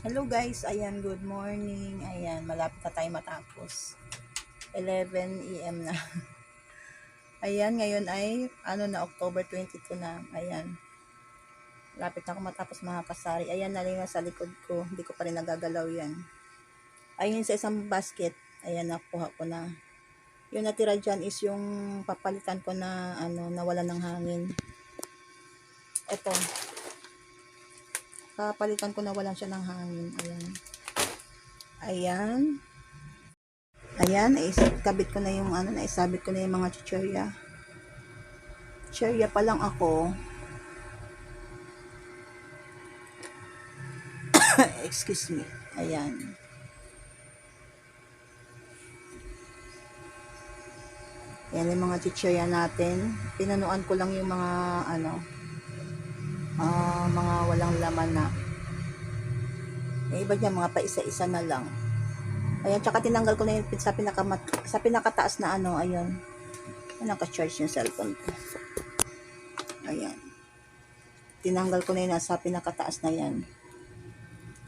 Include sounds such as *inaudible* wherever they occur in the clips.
Hello guys, ayan, good morning. Ayan, malapit na tayo matapos. 11 a.m. na. *laughs* ayan, ngayon ay, ano na, October 22 na. Ayan. Lapit na ako matapos mga kasari. Ayan, nalinga sa likod ko. Hindi ko pa rin nagagalaw yan. Ayun sa isang basket. Ayan, nakuha ko na. Yung natira dyan is yung papalitan ko na, ano, nawala ng hangin. Ito, papalitan ko na walan siya ng hangin. Ayan. Ayan. Ayan, kabit ko na yung ano, naisabit ko na yung mga chicherya. Chicherya pa lang ako. *coughs* Excuse me. Ayan. Ayan yung mga chicherya natin. Pinanuan ko lang yung mga ano, ah mga walang laman na. Yung iba dyan, mga paisa-isa na lang. Ayan, tsaka tinanggal ko na yung sa, pinakamat, sa pinakataas na ano, ayun. Naka-charge yung cellphone ko. Ayan. Tinanggal ko na yun sa pinakataas na yan.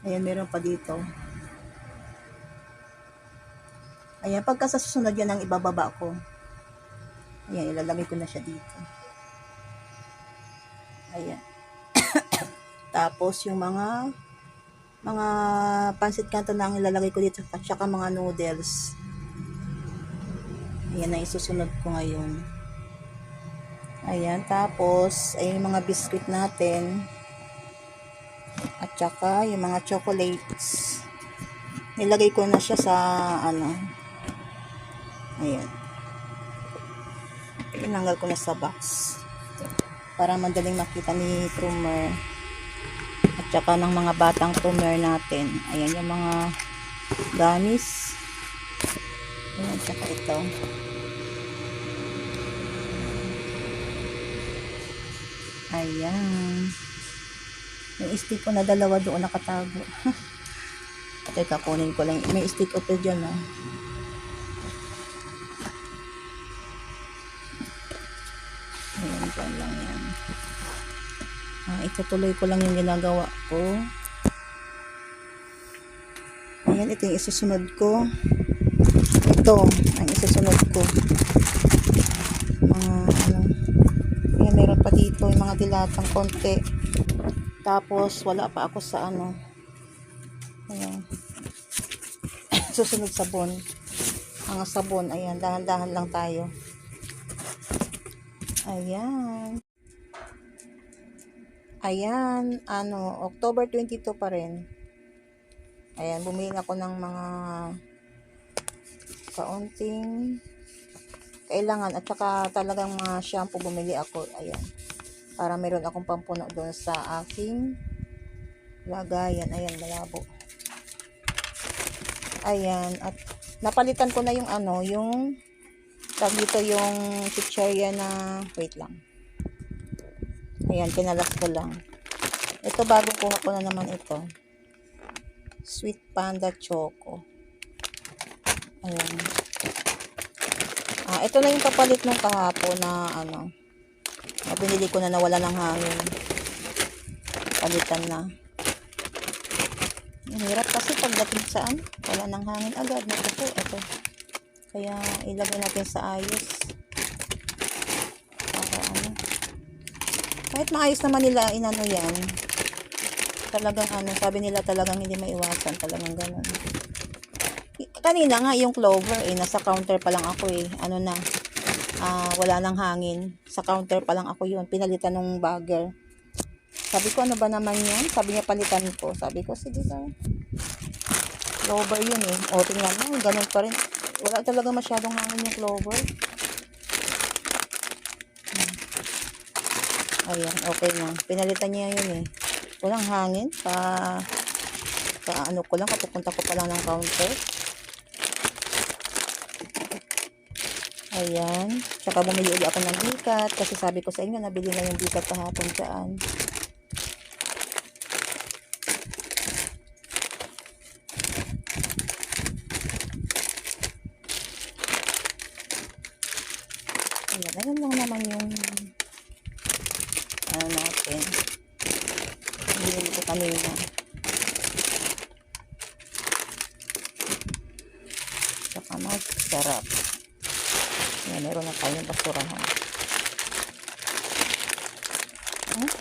Ayan, meron pa dito. Ayan, pagka sa yan ang ibababa ko. Ayan, ilalagay ko na siya dito. Ayan. Tapos yung mga mga pansit canton na ang ilalagay ko dito at saka mga noodles. Ayan na isusunod ko ngayon. Ayan, tapos ay yung mga biscuit natin. At saka yung mga chocolates. Nilagay ko na siya sa ano. Ayan. Tinanggal ko na sa box. Para madaling makita ni Trumer at saka ng mga batang tuner natin. Ayan yung mga gamis. Ayan, saka ito. Ayan. Yung stick ko na dalawa doon nakatago. *laughs* Teka, kunin ko lang. May stick up dyan, ah. Ayan, dyan lang yan. Ah, itutuloy ko lang yung ginagawa ko. Ayan, ito yung isusunod ko. Ito, ang isusunod ko. Mga, ano, ayan, meron pa dito yung mga dilatang konti. Tapos, wala pa ako sa ano. Ayan. *coughs* Susunod sabon. Ang sabon, ayan, dahan-dahan lang tayo. Ayan. Ayan, ano, October 22 pa rin. Ayan, bumili ako ng mga kaunting kailangan at saka talagang mga shampoo bumili ako. Ayan. Para meron akong pampuno doon sa aking lagayan. Ayan, malabo. Ayan, at napalitan ko na yung ano, yung tag dito yung chicherya na wait lang. Ayan, kinalas ko lang. Ito, bagong kuha ko na naman ito. Sweet Panda Choco. Ayan. Ah, ito na yung kapalit ng kahapon na ano. Na ko na nawala ng hangin. Palitan na. Ang hirap kasi pagdating saan, wala ng hangin agad. Naku ito. Kaya ilagay natin sa ayos. Para ano. Kahit maayos naman nila inano yan. Talagang ano, sabi nila talagang hindi maiwasan. Talagang ganun. Kanina nga yung clover eh, nasa counter pa lang ako eh. Ano na, ah wala nang hangin. Sa counter pa lang ako yun. Pinalitan ng bagger. Sabi ko, ano ba naman yan? Sabi niya, palitan ko. Sabi ko, sige ka. Clover yun eh. O, tingnan mo, ganun pa rin. Wala talaga masyadong hangin yung clover. Ayan, okay na. Pinalitan niya yun eh. Walang hangin. Pa, pa ano ko lang, kapupunta ko pa lang ng counter. Ayan. Tsaka bumili ulit ako ng bikat. Kasi sabi ko sa inyo, nabili na yung bikat kahapon dyan. Ayan, ayan lang naman yung ano natin? Hindi ko kanina. Saka magsarap yan meron na tayong basurahan. Hmm?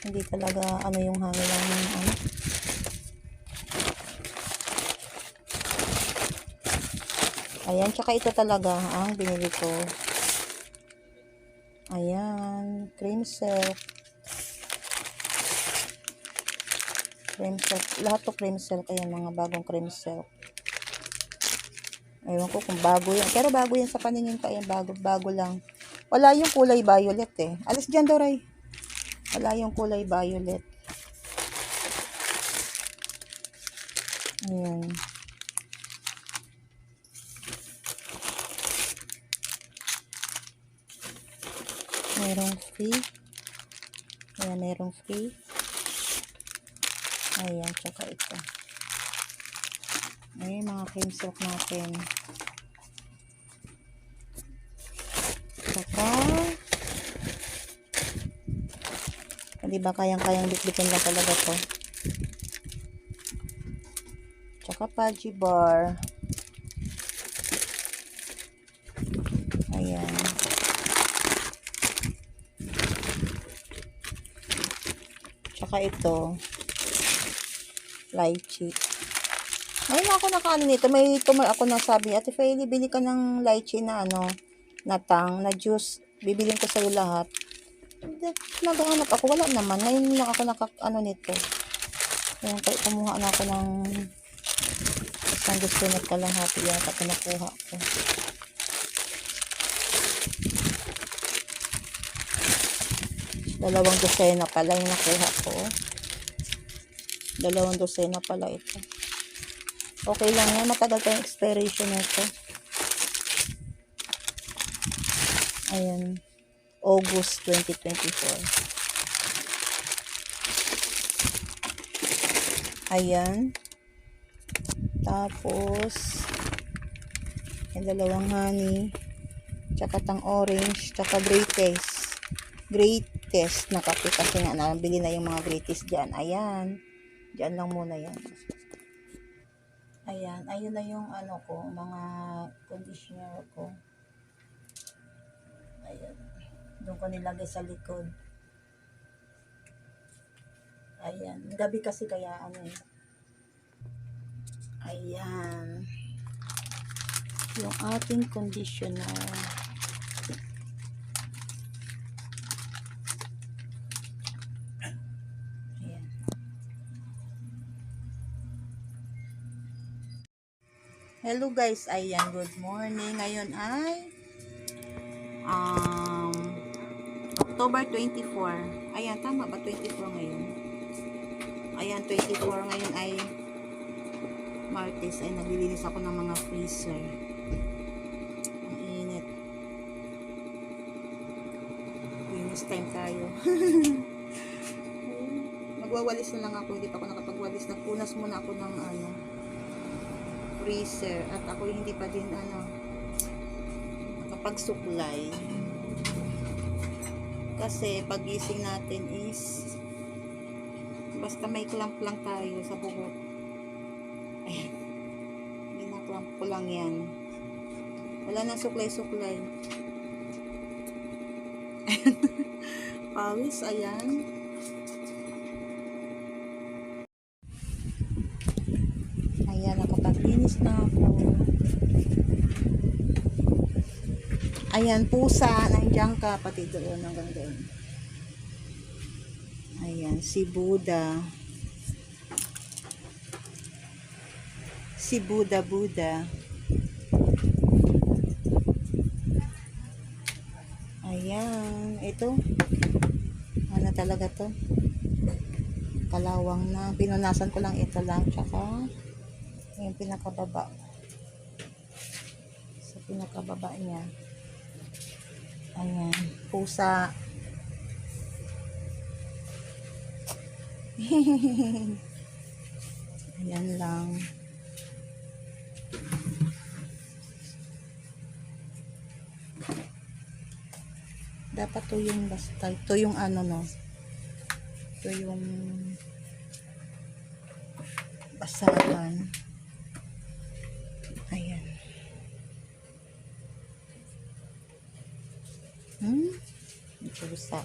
hindi talaga ano yung hangin lang yung ano? Ayan tsaka ito talaga ang binili ko. Ayan, cream silk. Cream silk. Lahat to cream silk. Ayan, mga bagong cream silk. Ewan ko kung bago yan. Pero bago yan sa paningin ko. Ayan, bago, bago lang. Wala yung kulay violet eh. Alis dyan, Doray. Wala yung kulay violet. Ayan. Merong free. Ayan, merong free. Ayan, tsaka ito. Ayan, mga cream silk natin. Tsaka, hindi ba kayang-kayang bitbitin lang talaga to. Tsaka Paji bar. Ayan. Ito. Lychee. Ngayon ako nakaano nito. May tumor ako na sabi, Ate Faye, bili ka ng lychee na ano, na tang, na juice. Bibilin ko sa'yo lahat. Naghahanap ako. Wala naman. Ngayon lang ako naka, nito. Ayan, kaya kumuha na ako ng isang gusto na kalahati yata pinakuha ko. Dalawang dosena pala yung nakuha ko. Dalawang dosena pala ito. Okay lang yan. Matagal pa yung expiration nito. Ayan. August 2024. Ayan. Tapos, yung dalawang honey. Tsaka tang orange. Tsaka greatest. Greatest na kape kasi nga nabili na yung mga greatest dyan. Ayan. Dyan lang muna yan. Ayan. Ayun na yung ano ko. Mga conditioner ko. Ayan. Doon ko nilagay sa likod. Ayan. Gabi kasi kaya ano eh. Ayan. Yung ating conditioner. Ayan. Hello guys, ayan, good morning. Ngayon ay um, October 24. Ayan, tama ba? 24 ngayon. Ayan, 24 ngayon ay Martes ay naglilinis ako ng mga freezer. Ang init. Linis time tayo. *laughs* Magwawalis na lang ako. Hindi pa ako nakapagwalis. Nagpunas muna ako ng ano, freezer. At ako hindi pa din ano, nakapagsuklay. Kasi pagising natin is basta may clamp lang tayo sa buhok. Ayan. Ginaklamp ko lang yan. Wala nang suklay-suklay. *laughs* Pawis, ayan. Ayan, nakapaglinis na ako. Ayan, pusa. Nandiyan ka, pati doon. Hanggang doon. Ayan, si Buddha. Si Buddha Buddha. Ayan, ito. Ano talaga to? Kalawang na. Pinunasan ko lang ito lang. Tsaka, yung pinakababa. Sa pinakababa niya. Ayan, pusa. *laughs* Ayan lang. Dapat to yung basta. Ito yung ano no. Ito yung basahan. Ayan. Pusa.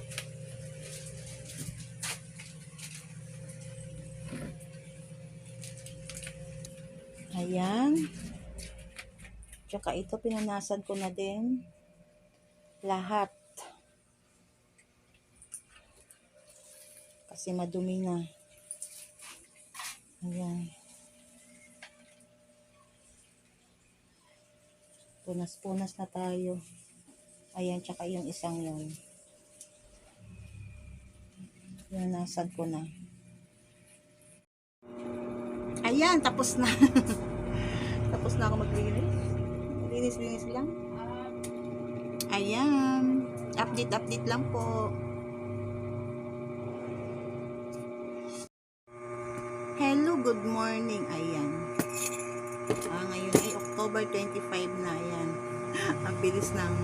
Ayan. Tsaka ito, pinanasan ko na din. Lahat. Kasi madumi na. Ayan. Punas-punas na tayo. Ayan, tsaka yung isang yun. Pinanasan ko na. Ayan, tapos na. *laughs* tapos na ako maglinis. Linis-linis lang. Ayan. Update-update lang po. Hello, good morning. Ayan. Ah, ngayon ay October 25 na. Ayan. *laughs* ang bilis ng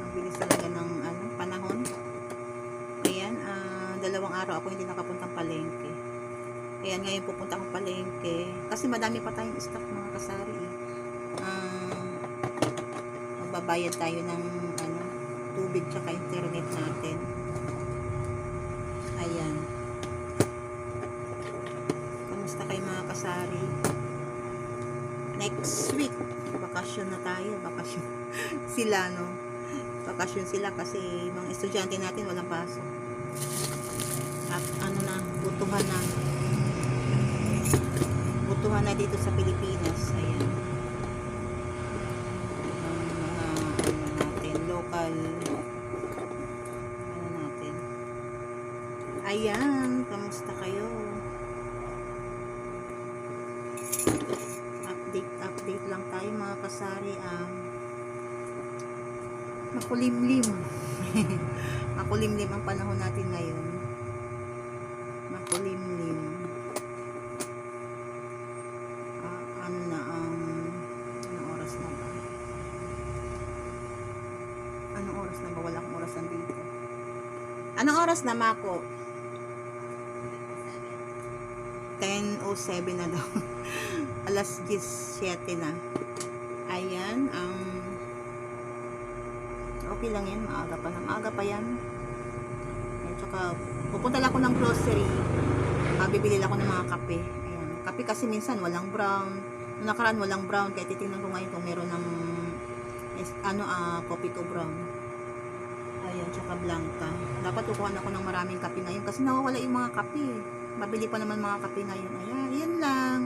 ang bilis talaga ng ano, panahon. Ayan, ah, dalawang araw ako hindi nakapuntang palengke. Ayan, ngayon pupunta akong palengke. Kasi madami pa tayong stock mga kasari. Ah, magbabayad tayo ng ano, tubig tsaka internet natin. Ayan. Kamusta kayo mga kasari? Next week, bakasyon na tayo. Bakasyon. *laughs* sila, no? Bakasyon sila kasi mga estudyante natin walang pasok. Butuhan na butuhan na dito sa Pilipinas. Ayan. Ang mga ano natin, local ano natin. Ayan, kamusta kayo? Update, update lang tayo mga kasari. Um, makulimlim. *laughs* makulimlim ang panahon natin ngayon. Makulimlim. Ah, ano na ang anong oras na ba? Anong oras na ba? Wala akong oras dito. Anong oras na, Mako? 10.07 na daw. *laughs* Alas 17 na. Ayan, ang okay lang yan. Maaga pa na. Maaga pa yan. At saka, pupunta lang ako ng grocery. Ah, bibili ako ng mga kape. Ayan. Kape kasi minsan walang brown. Noong nakaraan walang brown. Kaya titingnan ko ngayon kung meron ng ano, ah, coffee to brown. Ayan, tsaka blanca. Dapat kukuha ako ng maraming kape ngayon kasi nawawala yung mga kape. Mabili pa naman mga kape ngayon. Ayan, yan lang.